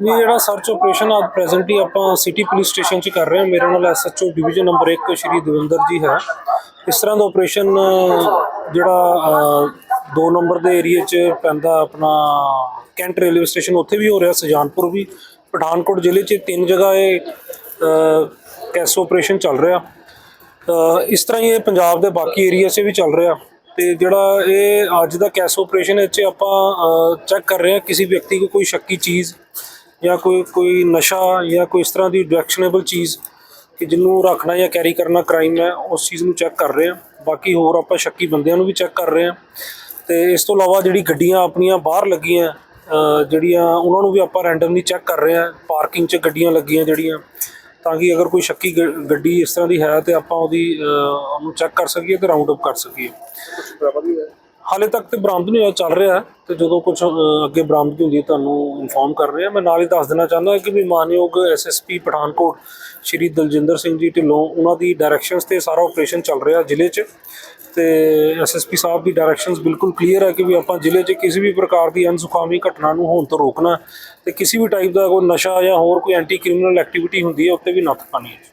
ਜੀ ਜਿਹੜਾ search operation ਅੱਜ ਪ੍ਰੈਜ਼ੈਂਟਲੀ ਆਪਾਂ ਸਿਟੀ ਪੁਲਿਸ ਸਟੇਸ਼ਨ 'ਚ ਕਰ ਰਹੇ ਹਾਂ। ਮੇਰੇ ਨਾਲ SHO division number 1 Shri Davinder ji ਹੈ। ਇਸ ਤਰ੍ਹਾਂ ਦਾ ਆਪਰੇਸ਼ਨ ਜਿਹੜਾ 2 ਨੰਬਰ ਦੇ ਏਰੀਆ 'ਚ ਪੈਂਦਾ ਆਪਣਾ ਕੈਂਟ ਰੇਲਵੇ ਸਟੇਸ਼ਨ ਉੱਥੇ ਵੀ ਹੋ ਰਿਹਾ, ਸੁਜਾਨਪੁਰ ਵੀ। ਪਠਾਨਕੋਟ ਜ਼ਿਲ੍ਹੇ 'ਚ ਤਿੰਨ ਜਗ੍ਹਾ ਇਹ ਕੈਸ ਆਪਰੇਸ਼ਨ ਚੱਲ ਰਿਹਾ। ਇਸ ਤਰ੍ਹਾਂ ਹੀ ਇਹ ਪੰਜਾਬ ਦੇ ਬਾਕੀ ਏਰੀਆ 'ਚ ਵੀ ਚੱਲ ਰਿਹਾ। ਤੇ ਜਿਹੜਾ ਇਹ ਅੱਜ ਦਾ ਕੈਸ ਆਪਰੇਸ਼ਨ ਇਹ 'ਚ ਆਪਾਂ ਚੈੱਕ ਕਰ ਰਹੇ ਹਾਂ। ਕਿਸੇ ਵਿਅਕਤੀ ਕੋ ਕੋਈ ਸ਼ੱਕੀ ਚੀਜ਼ ਜਾਂ ਕੋਈ ਕੋਈ ਨਸ਼ਾ ਜਾਂ ਕੋਈ ਇਸ ਤਰ੍ਹਾਂ ਦੀ ਡਾਇਰੈਕਸ਼ਨੇਬਲ ਚੀਜ਼ ਕਿ ਜਿਹਨੂੰ ਰੱਖਣਾ ਜਾਂ ਕੈਰੀ ਕਰਨਾ ਕ੍ਰਾਈਮ ਹੈ, ਉਸ ਚੀਜ਼ ਨੂੰ ਚੈੱਕ ਕਰ ਰਹੇ ਹਾਂ। ਬਾਕੀ ਹੋਰ ਆਪਾਂ ਸ਼ੱਕੀ ਬੰਦਿਆਂ ਨੂੰ ਵੀ ਚੈੱਕ ਕਰ ਰਹੇ ਹਾਂ। ਤੇ ਇਸ ਤੋਂ ਇਲਾਵਾ ਜਿਹੜੀ ਗੱਡੀਆਂ ਆਪਣੀਆਂ ਬਾਹਰ ਲੱਗੀਆਂ ਜਿਹੜੀਆਂ ਉਹਨਾਂ ਨੂੰ ਵੀ ਆਪਾਂ ਰੈਂਡਮਲੀ ਚੈੱਕ ਕਰ ਰਹੇ ਹਾਂ ਪਾਰਕਿੰਗ 'ਚ ਗੱਡੀਆਂ ਲੱਗੀਆਂ ਜਿਹੜੀਆਂ, ਤਾਂ ਕਿ ਅਗਰ ਕੋਈ ਸ਼ੱਕੀ ਗ- ਗੱਡੀ ਇਸ ਤਰ੍ਹਾਂ ਦੀ ਹੈ ਤੇ ਆਪਾਂ ਉਹਦੀ ਉਹਨੂੰ ਚੈੱਕ ਕਰ ਸਕੀਏ ਤੇ ਰਾਉਂਡ ਅਪ ਕਰ ਸਕੀਏ। ਹਾਲੇ ਤੱਕ ਤੇ ਬਰਾਮਦ ਨਹੀਂ ਹੋਇਆ, ਚੱਲ ਰਿਹਾ ਹੈ ਤੇ ਜਦੋਂ ਕੁਝ ਅੱਗੇ ਬਰਾਮਦਗੀ ਹੁੰਦੀ ਹੈ, ਤੁਹਾਨੂੰ ਇਨਫੋਰਮ ਕਰ ਰਹੇ ਹਾਂ। ਮੈਂ ਨਾਲ ਹੀ ਦੱਸ ਦੇਣਾ ਚਾਹੁੰਦਾ ਕਿ ਵੀ ਮਾਨਯੋਗ ਐਸਐਸਪੀ ਪਠਾਨਕੋਟ ਸ਼੍ਰੀ ਦਲਜਿੰਦਰ ਸਿੰਘ ਜੀ ਢਿੱਲੋਂ, ਉਹਨਾਂ ਦੀ ਡਾਇਰੈਕਸ਼ਨਸ ਤੇ ਸਾਰਾ ਆਪਰੇਸ਼ਨ ਚੱਲ ਰਿਹਾ ਜ਼ਿਲ੍ਹੇ 'ਚ ਤੇ ਐਸਐਸਪੀ ਸਾਹਿਬ ਦੀ ਡਾਇਰੈਕਸ਼ਨਸ ਬਿਲਕੁਲ ਕਲੀਅਰ ਹੈ ਕਿ ਵੀ ਆਪਾਂ ਜ਼ਿਲ੍ਹੇ 'ਚ ਕਿਸੇ ਵੀ ਪ੍ਰਕਾਰ ਦੀ ਅਨਸੁਖਾਵੀ ਘਟਨਾ ਨੂੰ ਹੋਣ ਤੋਂ ਰੋਕਣਾ ਹੈ ਤੇ ਕਿਸੇ ਵੀ ਟਾਈਪ ਦਾ ਕੋਈ ਨਸ਼ਾ ਜਾਂ ਹੋਰ ਕੋਈ ਐਂਟੀ ਕ੍ਰਿਮੀਨਲ ਐਕਟੀਵਿਟੀ ਹੁੰਦੀ ਹੈ, ਉੱਤੇ ਵੀ ਨੱਥ ਪਾਣੀ ਹੈ।